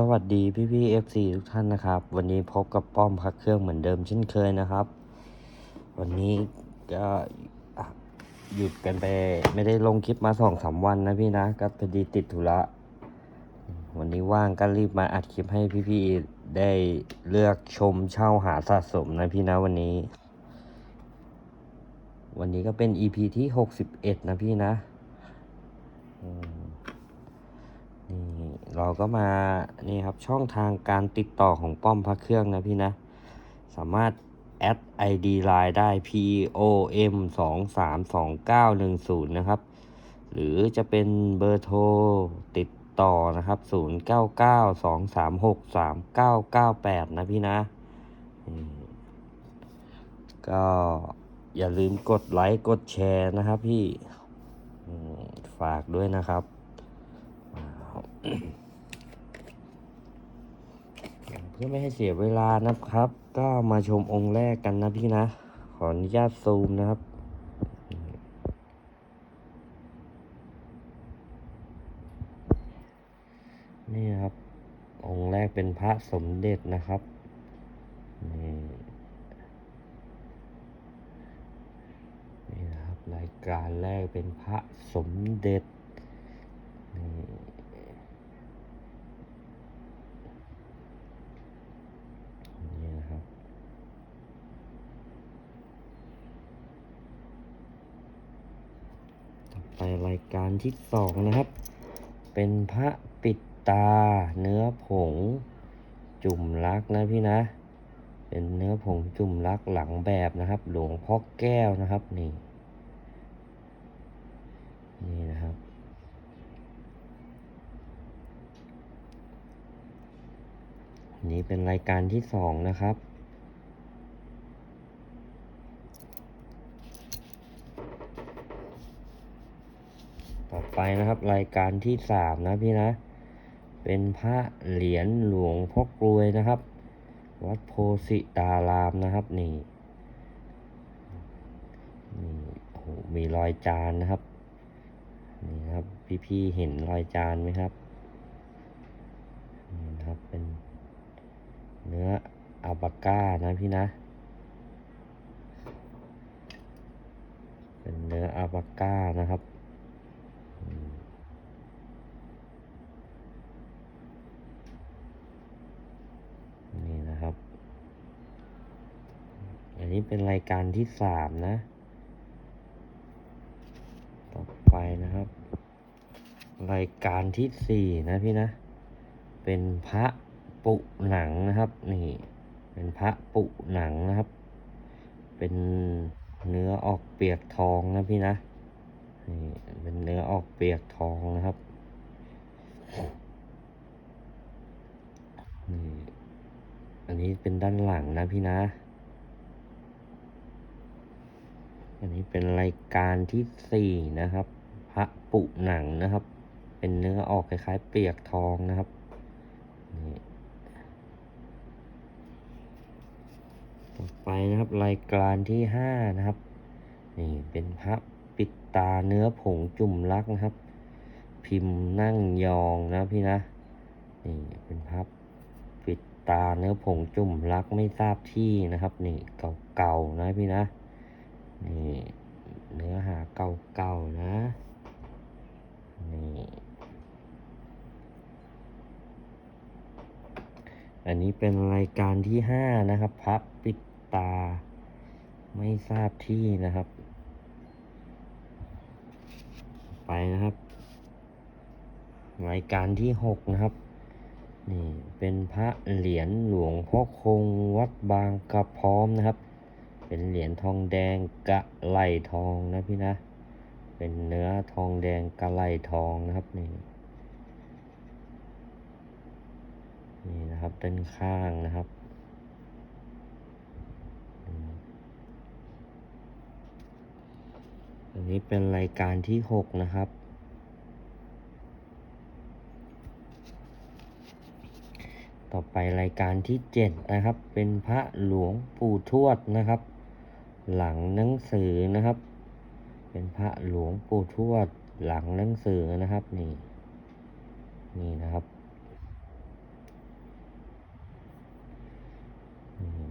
สวัสดีพี่พี่เอฟซีทุกท่านนะครับ วันนี้พบกับป้อมพักเครื่องเหมือนเดิมเช่นเคยนะครับ วันนี้ก็หยุดกันไป ไม่ได้ลงคลิปมาสองสามวันนะพี่นะก็พอดีติดธุระวันนี้ว่างก็รีบมาอัดคลิปให้พี่พี่ได้เลือกชมเช่าหาสะสมนะพี่นะวันนี้ วันนี้ก็เป็น EP ที่หกสิบเอ็ดนะพี่นะ นี่เราก็มานี่ครับช่องทางการติดต่อของป้อมพระเครื่องนะพี่นะ สามารถแอด ID Line ได้ P O M 2 3 2 9 1 0นะครับ หรือจะเป็นเบอร์โทรติดต่อนะครับ 0 9 9 2 3 6 3 9 9 8 นะพี่นะ ก็อย่าลืมกดไลค์ กดแชร์นะครับพี่ ฝากด้วยนะครับ เพื่อไม่ให้เสียเวลานะครับ ก็มาชมองค์แรกกันนะพี่นะ ขออนุญาตซูมนะครับนี่ครับ องค์แรกเป็นพระสมเด็จนะครับนี่นี่นะครับ รายการแรกเป็นพระสมเด็จนี่ นี่นะครับ ต่อไปรายการ ที่สองนะครับ เป็นพระปิดตา เนื้อผง จุ่มลักนะพี่นะ เป็นเนื้อผงจุ่มลักหลังแบบนะครับ หลวงพ่อแก้วนะครับนี่นี่นะครับนนี้เป็นรายการที่สองนะครับ ต่อ ไปนะครับ รายการที่สามนะพี่นะ เป็นพระเหรียญหลวงพ่อกรวยนะครับ วัดโพสิตารามนะครับนี่นี่โอ้โหมีรอยจานนะครับนี่ครับ พี่ๆเห็นรอยจานไหมครับนี่นครับเป็นเนื้ออัลปาก้านะพี่นะ เป็นเนื้ออัลปาก้านะครับอืมนี่นะครับ อันนี้ เป็นรายการที่สามนะ ต่อไปนะครับ รายการที่สี่นะพี่นะ เป็นพระปุหนังนะครับ นี่ เป็นพระปุหนังนะครับ เป็นเนื้อออกเปียกทองนะพี่นะ นี่เป็นเนื้อออกเปียกทองนะครับนี่อันนี้เป็นด้านหลังนะพี่นะ อันนี้เป็นรายการที่สี่นะครับ พระปุหนังนะครับ เป็นเนื้อออกคล้ายๆ เปียกทองนะครับนี่ต่อไปนะครับรายการที่ห้านะครับนี่เป็นพระปิดตาเนื้อผงจุ่มลักนะครับ พิมพ์นั่งยองนะพี่นะนี่เป็นพระปิดตาเนื้อผงจุ่มลักไม่ทราบที่นะครับ นี่เก่าๆนะพี่นะ นี่เนื้อหาเก่าๆนะนี่อันนี้เป็นรายการที่ห้านะครับพับปิดตา ไม่ทราบที่นะครับ ไปนะครับ รายการที่หกนะครับนี่เป็นพระเหรียญหลวงพ่อคงวัดบางกระพร้อมนะครับ เป็นเหรียญทองแดงกะไลทองนะพี่นะ เป็นเนื้อทองแดงกะไลทองนะครับนี่นี่นะครับด้านข้างนะครับอันนี้เป็นรายการที่หกนะครับต่อไปรายการที่เจ็ดนะครับ เป็นพระหลวงปู่ทวดนะครับ หลังหนังสือนะครับ เป็นพระหลวงปู่ทวดหลังหนังสือนะครับนี่นี่นะครับ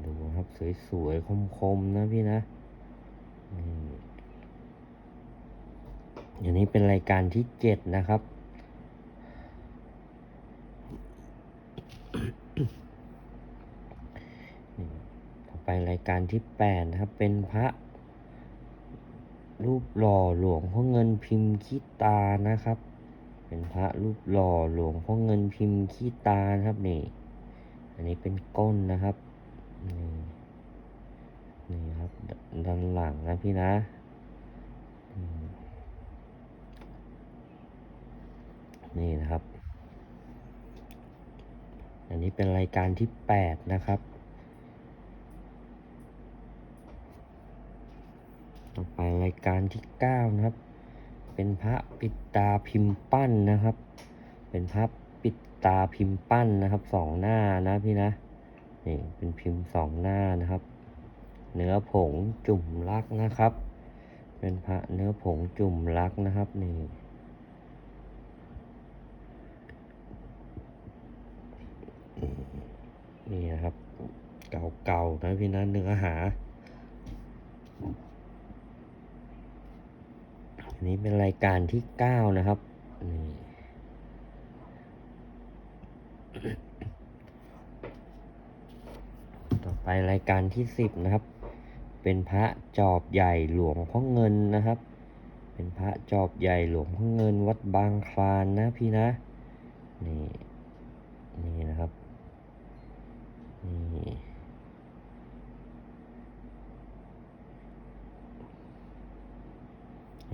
ดูครับสวยๆคมๆนะพี่นะอันนี้เป็นรายการที่เจ็ดนะครับ ไปรายการที่แปดนะครับ เป็นพระ รูปหล่อหลวงพ่อเงินพิมพ์ขี้ตานะครับ เป็นพระรูปหล่อหลวงพ่อเงินพิมพ์ขี้ตานะครับนี่ อันนี้เป็นก้นนะครับนี่นี่ครับด้านหลังนะพี่นะนี่นะครับ อันนี้เป็นรายการที่แปดนะครับ ต่อไปรายการที่เก้านะครับ เป็นพระปิดตาพิมพ์ปั้นนะครับ เป็นพระปิดตาพิมพ์ปั้นนะครับสองหน้านะพี่นะนี่เป็นพิมพ์สองหน้านะครับ เนื้อผงจุ่มลักนะครับ เป็นพระเนื้อผงจุ่มลักนะครับนี่นี่นะครับ เก่าๆนะพี่นะเนื้อหา อั นี้เป็นรายการที่เก้านะครับนี่ต่อไปรายการที่สิบนะครับ เป็นพระจอบใหญ่หลวงพ่อเงินนะครับ เป็นพระจอบใหญ่หลวงพ่อเงิน วัดบางคลานนะพี่นะ นี่ นี่นะครับ นี่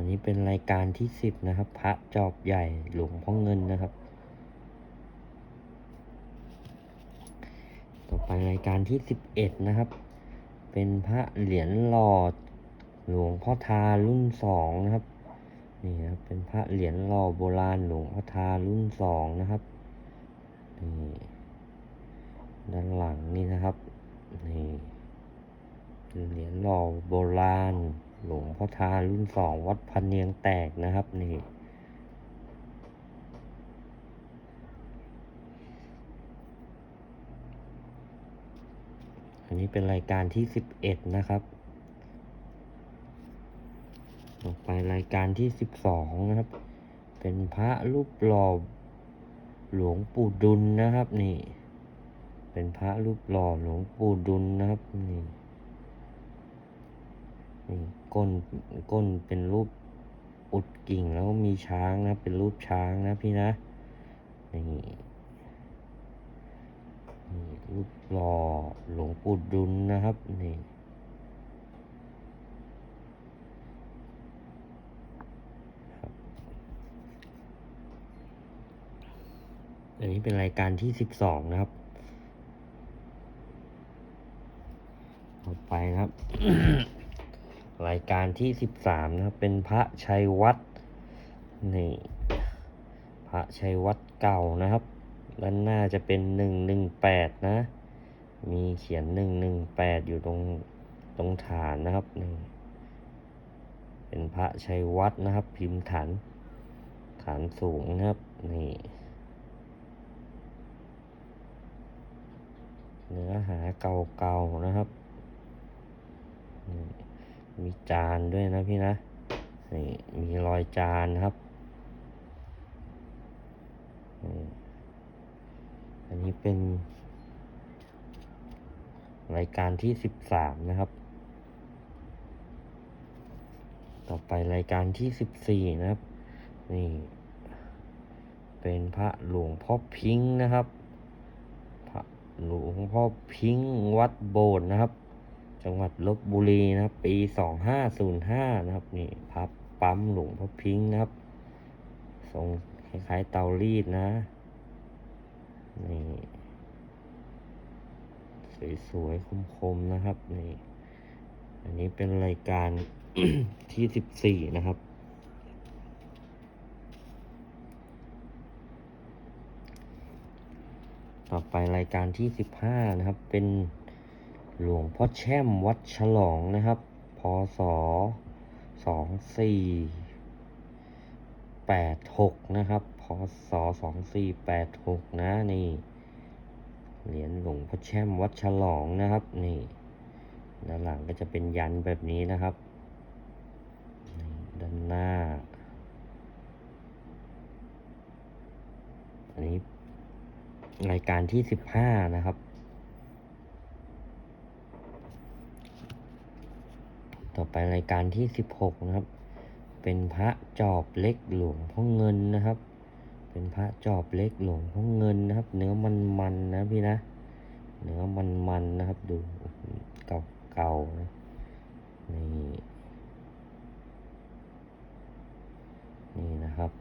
อันนี้เป็นรายการที่สิบนะครับ พระจอบใหญ่หลวงพ่อเงินนะครับ ต่อไปรายการที่สิบเอ็ดนะครับ เป็นพระเหรียญหลอดหลวงพ่อทารุ่นสองนะครับนี่นะครับเป็นพระเหรียญหล่อโบราณหลวงพ่อทารุ่นสองนะครับนี่ด้านหลังนี่นะครับนี่เป็นเหรียญหล่อโบราณ หลวงพ่อทารุ่นสองวัดพันเนียงแตกนะครับนี่อันนี้เป็นรายการที่สิบเอ็ดนะครับ ต่อไปรายการที่สิบสองนะครับ เป็นพระรูปหล่อหลวงปู่ดุลนะครับนี่ เป็นพระรูปหล่อหลวงปู่ดุลนะครับนี่นี่ ก้นก้นเป็นรูปอุดกิ่งแล้วมีช้างนะ เป็นรูปช้างนะพี่นะนี่นี่รูปหล่อหลวงปู่ดุลนะครับนี่อันนี้เป็นรายการที่สิบสองนะครับ ต่อไปครับ รายการที่สิบสามนะครับ เป็นพระชัยวัดนี่พระชัยวัดเก่านะครับด้านหน้าจะเป็นหนึ่งหนึ่งแปดนะ มีเขียนหนึ่งหนึ่งแปดอยู่ตรงตรงฐานนะครับนี่เป็นพระชัยวัดนะครับ พิมพ์ฐานฐานสูงนะครับนี่เนื้อหาเก่าๆนะครับ มีจานด้วยนะพี่นะนี่มีรอยจานครับ อันนี้เป็น รายการที่สิบสามนะครับ ต่อไปรายการที่สิบสี่นะครับ นี่ เป็นพระหลวงพ่อพิงค์นะครับ พระหลวงพ่อพิงค์วัดโบสถ์นะครับ จังหวัดลบบุรีนะครับ ปีสองห้าศูนย์ห้านะครับนี่พับปั๊มหลวงพ่อพิงค์นะครับทรงคล้ายๆเตารีดนะนี่สวยๆคมๆนะครับนี่อันนี้เป็นรายการที่สิบสี่นะครับ ต่อไปรายการที่สิบห้านะครับเป็น หลวงพ่อแช่มวัดฉลองนะครับ พศสองสี่แปดหกนะครับ พศสองสี่แปดหกนะ นี่ เหรียญหลวงพ่อแช่มวัดฉลองนะครับ นี่ ด้านหลังก็จะเป็นยันแบบนี้นะครับ ด้านหน้า อันนี้รายการที่สิบห้านะครับ ต่อไปรายการที่สิบหกนะครับ เป็นพระจอบเล็กหลวงพ่อเงินนะครับ เป็นพระจอบเล็กหลวงพ่อเงินนะครับ เนื้อมันมันๆนะพี่นะ เนื้อมันมันๆนะครับ ดูเก่าๆนะนี่นี่นะครับ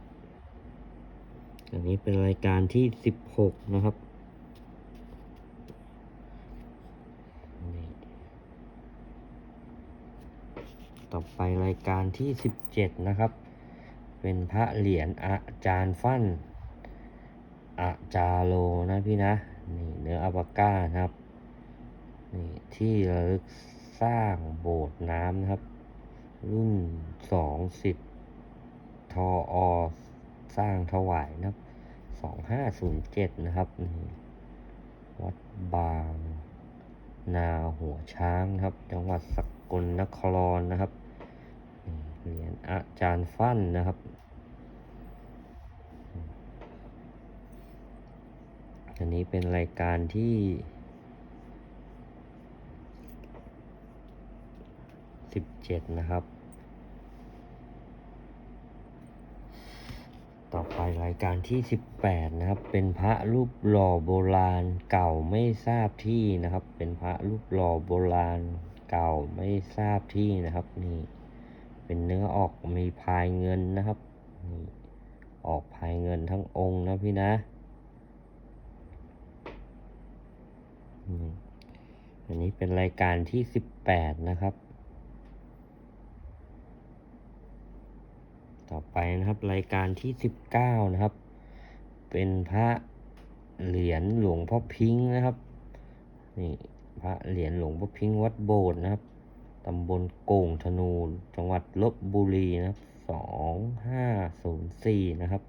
อันนี้เป็นรายการที่สิบหกนะครับนี่ ต่อไปรายการที่สิบเจ็ดนะครับ เป็นพระเหรียญอาจารย์ฟั่นอาจาโลนะพี่นะ นี่เนื้ออัปปาก้านะครับ นี่ที่ระลึกสร้างโบสถ์น้ำนะครับ รุ่นสองสิบทออสร้างถวายนะครับสองห้าศูนย์เจ็ดนะครับนี่วัดบาง นาหัวช้างครับ จังหวัดสก กลนครนะครับเหรียญอาจารย์ฟั่นนะครับ อันนี้เป็นรายการที่สิบเจ็ดนะครับ ต่อไปรายการที่สิบแปดนะครับ เป็นพระรูปหล่อโบราณเก่าไม่ทราบที่นะครับ เป็นพระรูปหล่อโบราณ เก่าไม่ทราบที่นะครับ นี่ เป็นเนื้อออกมีพายเงินนะครับนี่ออกพายเงินทั้งองค์นะพี่นะอันนี้เป็นรายการที่สิบแปดนะครับ ต่อไปนะครับรายการที่สิบเก้านะครับ เป็นพระเหรียญหลวงพ่อพิงค์นะครับ นี่ พระเหรียญหลวงพ่อพิงค์วัดโบสถ์นะครับตำบลโก่งธนู จังหวัดลบบุรีนะครับสองห้าศูนย์สี่นะครับ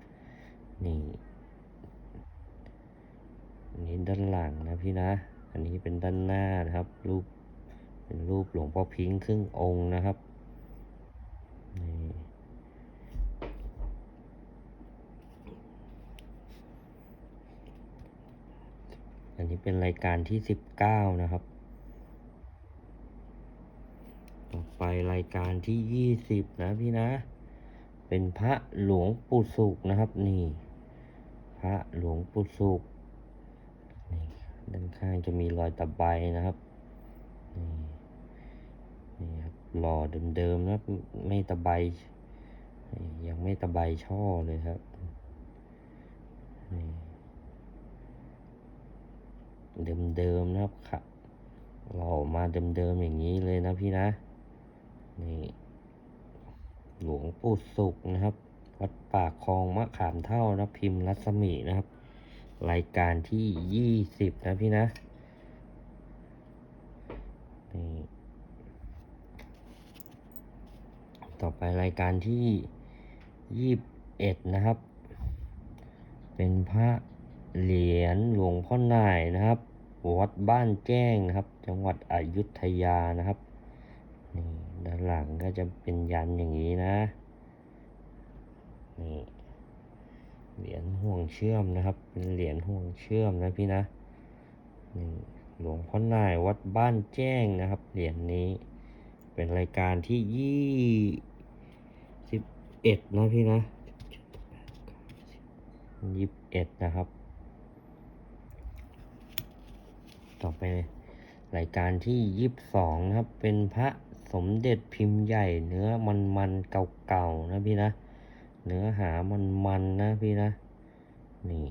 นี่นี้ด้านหลังนะพี่นะ อันนี้เป็นด้านหน้านะครับ รูปเป็นรูปหลวงพ่อพิงค์ครึ่งองค์นะครับ นี่ อั นี้เป็นรายการที่สิบเก้านะครับ ต่อไปรายการที่ยี่สิบนะพี่นะ เป็นพระหลวงปู่สุกนะครับ นี่ พระหลวงปู่สุกนี่ด้านข้างจะมีรอยตะไบนะครับ นี่นี่ครับหล่อเดิมๆนะไม่ตะไบยังไม่ตะไบช่อเลยครับนี่ เดิมๆนะครับค่ะหล่อมาเดิมๆอย่างนี้เลยนะพี่นะ นี่ หลวงปู่สุกนะครับ วัดป่าคลองมะขามเท่านะพิมพ์รัศมีนะครับ รายการที่ยี่สิบนะพี่นะ นี่ ต่อไปรายการที่ยี่บเอ็ดนะครับ เป็นพระ เหรียญหลวงพ่อนายนะครับ วัดบ้านแจ้งนะครับ จังหวัดอยุธยานะครับนี่ด้านหลังก็จะเป็นยันอย่างนี้นะนี่เหรียญห่วงเชื่อมนะครับ เป็นเหรียญห่วงเชื่อมนะพี่นะนี่หลวงพ่อนายวัดบ้านแจ้งนะครับ เหรียญนี้ เป็นรายการที่ยี่สิบเอ็ดนะพี่นะยี่สิบเอ็ดนะครับ ต่อไปรายการที่ยี่สิบสองนะครับ เป็นพระสมเด็จพิมพ์ใหญ่ เนื้อมันมันๆเก่าๆนะพี่นะ เนื้อหามันมันๆนะพี่นะ นี่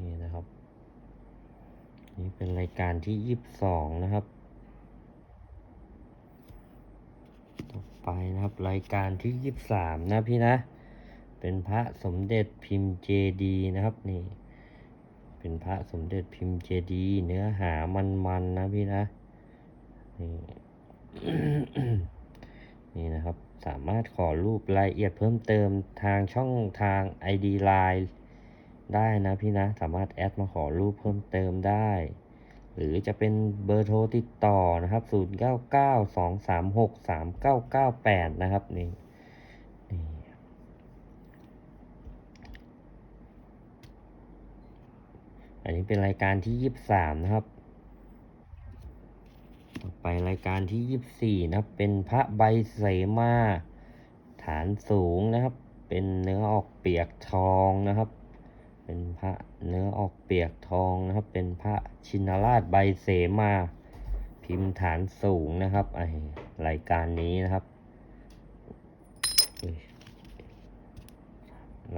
นี่นะครับ นี่เป็นรายการที่ยี่สิบสองนะครับ ต่อ ไปนะครับ รายการที่ยี่สิบสามนะพี่นะ เป็นพระสมเด็จพิมพ์เจดีนะครับนี่ เป็นพระสมเด็จพิมพ์เจดีเนื้อหามันๆนะพี่นะนี่นี่นะครับสามารถขอรูปรายละเอียดเพิ่มเติมทางช่องทาง ID Line ได้นะพี่นะ สามารถแอดมาขอรูปเพิ่มเติมได้ หรือจะเป็นเบอร์โทรติดต่อนะครับ 0992363998 นะครับนี่นี่อันนี้เป็นรายการที่ 23 นะครับ ต่อไปรายการที่ 24 นะครับ เป็นพระใบเสมา ฐานสูงนะครับ เป็นเนื้อออกเปียกทองนะครับ เป็นพระเนื้อออกเปียกทองนะครับ เป็นพระชินราชใบเสมา พิมพ์ฐานสูงนะครับไอรายการนี้นะครับ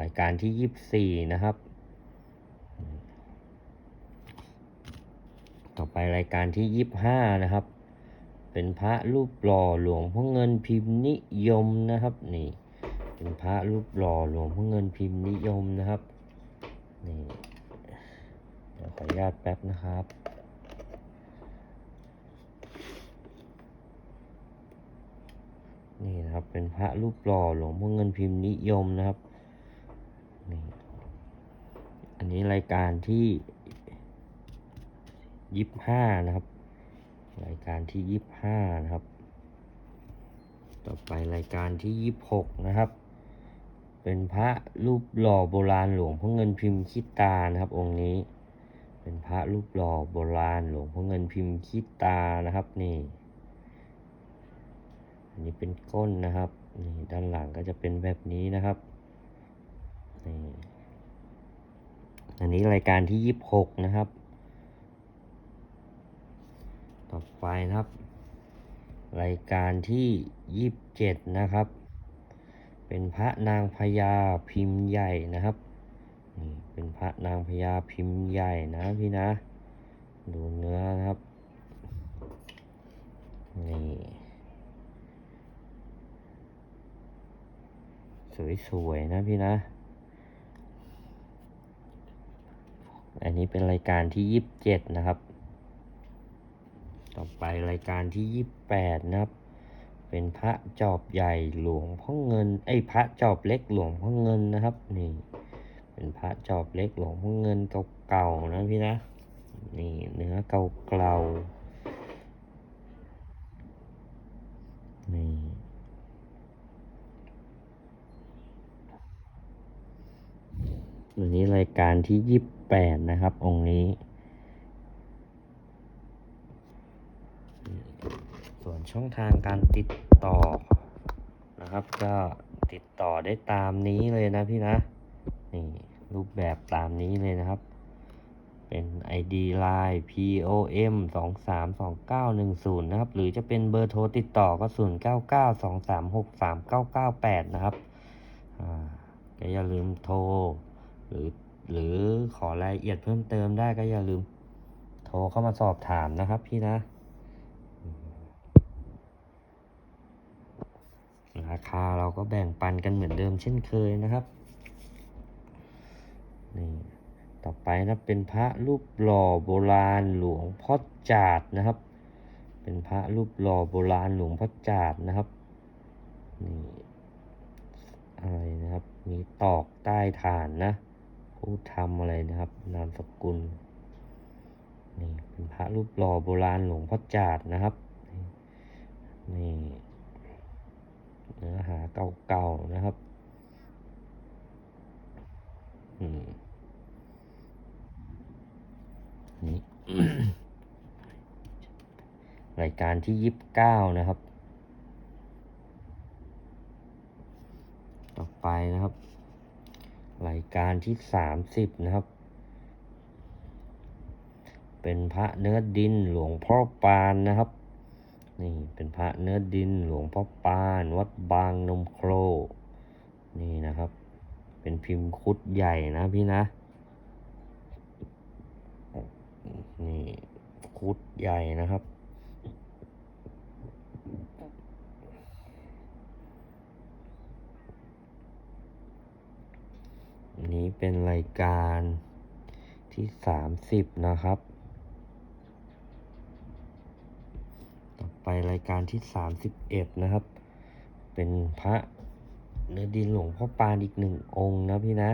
รายการที่24นะครับ ต่อไปรายการที่25นะครับ เป็นพระรูปหล่อหลวงพ่อเงินพิมพ์นิยมนะครับนี่เป็นพระรูปหล่อหลวงพ่อเงินพิมพ์นิยมนะครับ นี่เดี๋ยวขออนุญาตแป๊บนะครับ นี่นะครับเป็นพระรูปหล่อหลวงพ่อเงินพิมพ์นิยมนะครับนี่อันนี้รายการที่ยี่ห้านะครับ รายการที่ยี่ห้านะครับ ต่อไปรายการที่ยี่หกนะครับ เป็นพระรูปหล่อโบราณหลวงพ่อเงินพิมพ์ขี้ตานะครับ องค์นี้ เป็นพระรูปหล่อโบราณหลวงพ่อเงินพิมพ์ขี้ตานะครับนี่อันนี้เป็นก้นนะครับนี่ด้านหลังก็จะเป็นแบบนี้นะครับนี่อันนี้รายการที่ยี่บหกนะครับ ต่อไปนะครับ รายการที่ยี่สิบเจ็ดนะครับ เป็นพระนางพญาพิมพ์ใหญ่นะครับนี่เป็นพระนางพญาพิมพ์ใหญ่นะพี่นะ ดูเนื้อนะครับนี่สวยๆนะพี่นะ อันนี้เป็นรายการที่ยี่สิบเจ็ดนะครับ ต่อไปรายการที่ยี่สิบแปดนะครับ เป็นพระจอบใหญ่หลวงพ่อเงิน ไอ้พระจอบเล็กหลวงพ่อเงินนะครับนี่ เป็นพระจอบเล็กหลวงพ่อเงินเก่าๆนะพี่นะนี่เนื้อเก่าๆนี่วันนี้รายการที่ยี่สิบแปดนะครับ องค์นี้ ส่วน ช่องทางการติดต่อนะครับ ก็ติดต่อได้ตามนี้เลยนะพี่นะนี่รูปแบบตามนี้เลยนะครับ เป็น ID Line POM 2 3 2 9 1 0 นะครับ หรือจะเป็นเบอร์โทรติดต่อก็ 0 9 9 2 3 6 3 9 9 8 นะครับอ่าก็อย่าลืมโทร หรือหรือขอรายละเอียดเพิ่มเติมได้ก็อย่าลืมโทรเข้ามาสอบถามนะครับพี่นะ ราคาเราก็แบ่งปันกันเหมือนเดิมเช่นเคยนะครับนี่ต่อไปนะเป็นพระรูปหล่อโบราณหลวงพ่อจาดนะครับ เป็นพระรูปหล่อโบราณหลวงพ่อจาดนะครับนี่อะไรนะครับ มีตอกใต้ฐานนะผู้ทำอะไรนะครับ นามสกุลนี่เป็นพระรูปหล่อโบราณหลวงพ่อจาดนะครับนี่ เนื้อหาเก่าๆนะครับอืมนี่รายการที่ยี่สิบเก้านะครับ ต่อไปนะครับ รายการที่สามสิบนะครับ เป็นพระเนื้อดินหลวงพ่อปานนะครับ นี่เป็นพระเนื้อดินหลวงพ่อปาน วัดบางนมโครนี่นะครับ เป็นพิมพ์คุดใหญ่นะพี่นะ นี่คุดใหญ่นะครับนนี้เป็นรายการที่สามสิบนะครับ ต่อ ไปรายการที่สามสิบเอ็ดนะครับ เป็นพระเนื้อดินหลวงพ่อปานอีกหนึ่งองค์นะพี่นะ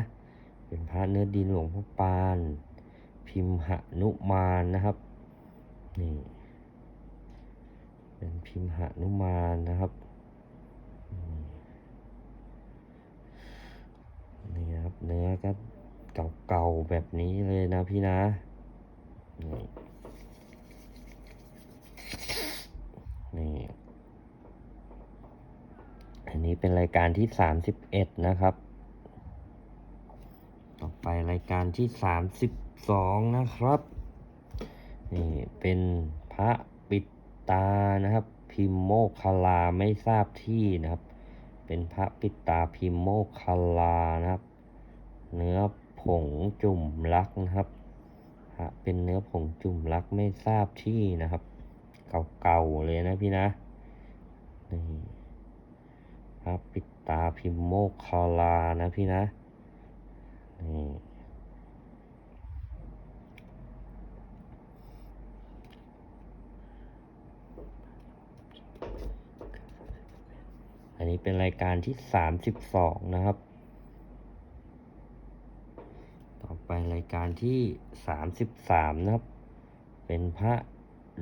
เป็นพระเนื้อดินหลวงพ่อปาน พิมหนุมานนะครับนี่เป็นพิมหนุมานนะครับนี่นครับเนื้อก็เก่าๆแบบนี้เลยนะพี่นะนี่ นี่อันนี้เป็นรายการที่สามสิบเอ็ดนะครับ ต่อไปรายการที่สามสิบสองนะครับ นี่เป็นพระปิดตานะครับ พิมโมคลาไม่ทราบที่นะครับ เป็นพระปิดตาพิมโมคลานะครับ เนื้อผงจุ่มลักนะครับ เป็นเนื้อผงจุ่มลักไม่ทราบที่นะครับ เก่าๆเลยนะพี่นะ นี่พระปิดตาพิมโมคคลานะพี่นะ นี่อันนี้เป็นรายการที่สามสิบสองนะครับ ต่อไปรายการที่สามสิบสามนะครับ เป็นพระ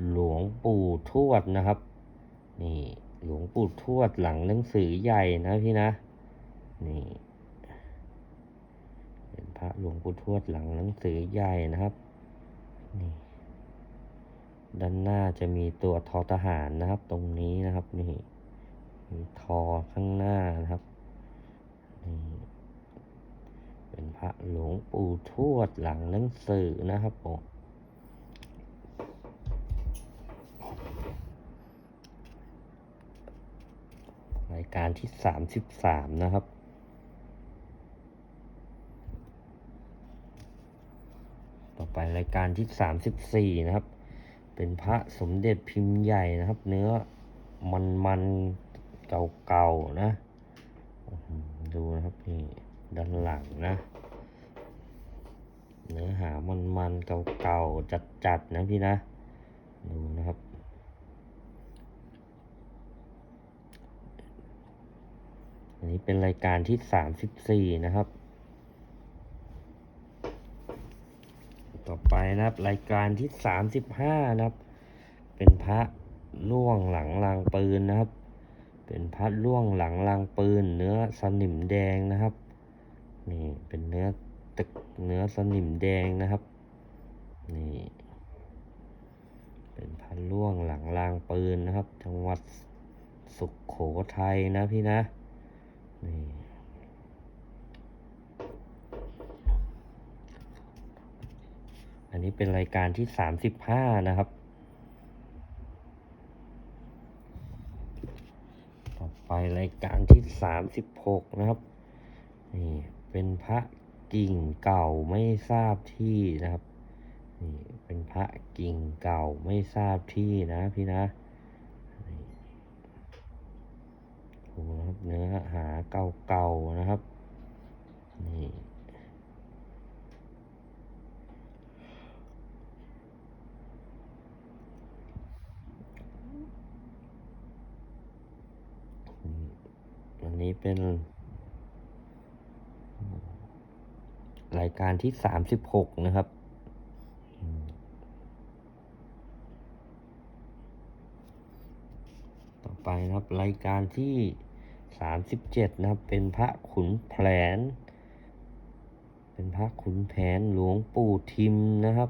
หลวงปู่ทวดนะครับ นี่หลวงปู่ทวดหลังหนังสือใหญ่นะพี่นะ นี่เป็นพระหลวงปู่ทวดหลังหนังสือใหญ่นะครับ นี่ ด้านหน้าจะมีตัวทอทหารนะครับ ตรงนี้นะครับ นี่มีทอข้างหน้านะครับ นี่ เป็นพระหลวงปู่ทวดหลังหนังสือนะครับผมรายการที่สามสิบสามนะครับ ต่อไปรายการที่สามสิบสี่นะครับ เป็นพระสมเด็จพิมพ์ใหญ่นะครับ เนื้อมันมันๆเก่าๆนะ ดูนะครับนี่ด้านหลังนะ เนื้อหามันมันๆเก่าๆจัดๆนะพี่นะ ดูนะครับ อันนี้เป็นรายการที่สามสิบสี่นะครับ ต่อไปนะครับ รายการที่สามสิบห้านะครับ เป็นพระล่วงหลังรางปืนนะครับ เป็นพระล่วงหลังรางปืน เนื้อสนิมแดงนะครับ นี่เป็นเนื้อตึกเนื้อสนิมแดงนะครับ นี่เป็นพระล่วงหลังรางปืนนะครับ จังหวัดสุขโขทัยนะพี่นะ นี่อันนี้เป็นรายการที่สามสิบห้านะครับ ต่อไปรายการที่สามสิบหกนะครับ นี่เป็นพระกิ่งเก่าไม่ทราบที่นะครับ นี่เป็นพระกิ่งเก่าไม่ทราบที่นะพี่นะนี่ดูนะครับเนื้ อหาเก่าๆนะครับ นี่อันนี้เป็น รายการที่สามสิบหกนะครับต่อไปนะครับ รายการที่ สามสิบเจ็ดนะครับ เป็นพระขุนแผน เป็นพระขุนแผนหลวงปู่ทิมนะครับ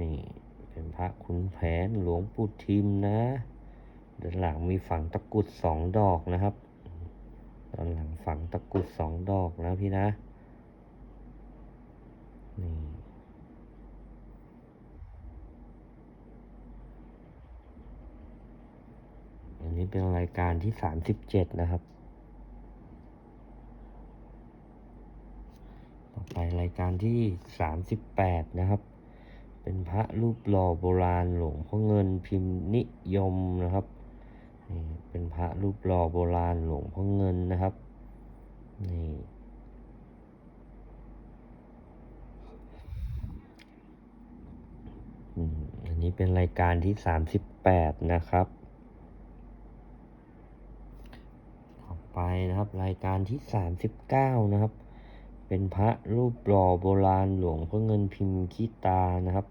นี่ เป็นพระขุนแผนหลวงปู่ทิมนะ ด้านหลังมีฝังตะกุดสองดอกนะครับ ด้านหลังฝังตะกุดสองดอกนะพี่นะ นี่ อันนี้ เป็นรายการที่สามสิบเจ็ดนะครับ ต่อไปรายการที่สามสิบแปดนะครับ เป็นพระรูปหล่อโบราณหลวงพ่อเงินพิมพ์นิยมนะครับนี่เป็นพระรูปหล่อโบราณหลวงพ่อเงินนะครับนี่อันนี้เป็นรายการที่สามสิบแปดนะครับ ไป นะครับ รายการที่สามสิบเก้านะครับ เป็นพระรูปหล่อโบราณหลวงพ่อเงินพิมพ์ขี้ตานะครับ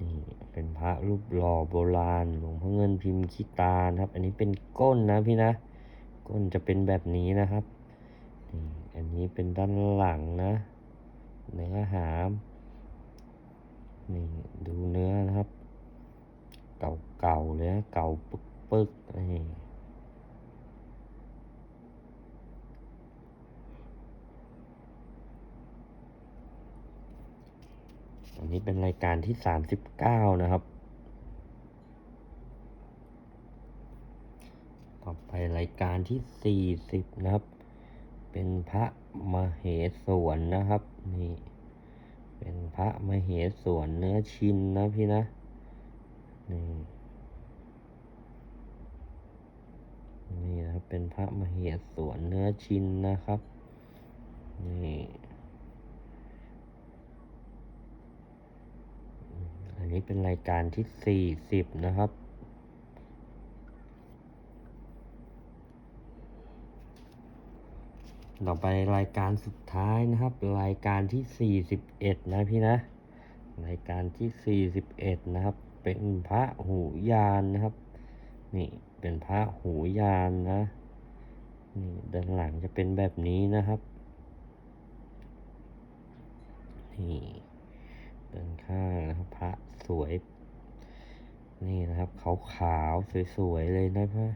นี่เป็นพระรูปหล่อโบราณ หลวงพ่อเงินพิมพ์ขี้ตานะครับ อันนี้เป็นก้นนะพี่นะ ก้นจะเป็นแบบนี้นะครับนี่อันนี้เป็นด้านหลังนะเนื้อหามนี่ดูเนื้อนะครับ เก่าๆเลยนะเก่าปึกๆนี่ อันนี้เป็นรายการที่สามสิบเก้านะครับ ต่อไปรายการที่สี่สิบนะครับ เป็นพระมเหสวนนะครับ นี่ เป็นพระมเหสวนเนื้อชินนะพี่นะ นี่นี่นะครับ เป็นพระมเหสวนเนื้อชินนะครับ นี่ อั นี้เป็นรายการที่สี่สิบนะครับ ต่อไปรายการสุดท้ายนะครับ รายการที่สี่สิบเอ็ดนะพี่นะ รายการที่สี่สิบเอ็ดนะครับ เป็นพระหูยานนะครับ นี่เป็นพระหูยานนะ นี่ด้านหลังจะเป็นแบบนี้นะครับ นี่ด้านข้างนะครับพระ วยนี่นะครับขาวขาวๆสวยๆ เลยนะพ่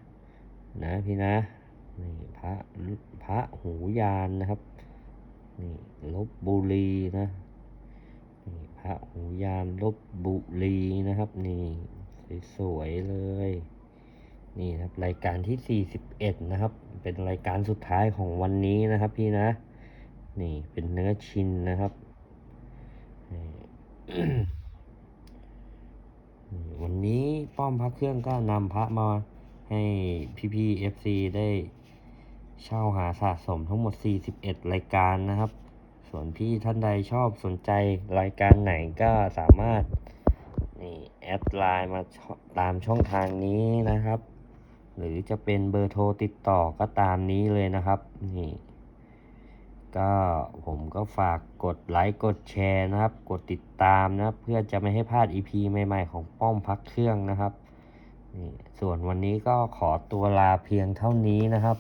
นะพี่นะ นี่พระพระหูยานนะครับ นี่ลบบุรีนะนี่พระหูยานลบบุรีนะครับ นี่สวยๆ เลยนี่นะครับรายการที่ 41 นะครับ เป็นรายการสุดท้ายของวันนี้นะครับ พี่นะ นี่เป็นเนื้อชินนะครับ วันนี้ป้อมพระเครื่องก็นำพระมาให้พี่พีเอฟซีได้เช่าหาสะสมทั้งหมด 41 รายการนะครับ ส่วนพี่ท่านใดชอบสนใจรายการไหนก็สามารถนี่แอดไลน์มาตามช่องทางนี้นะครับ หรือจะเป็นเบอร์โทรติดต่อก็ตามนี้เลยนะครับ นี่ ก็ผมก็ฝากกดไลค์กดแชร์นะครับ กดติดตามนะเพื่อจะไม่ให้พลาด EP ใหม่ ๆ ของป้อมพักเครื่องนะครับนี่ส่วนวันนี้ก็ขอตัวลาเพียงเท่านี้นะครับ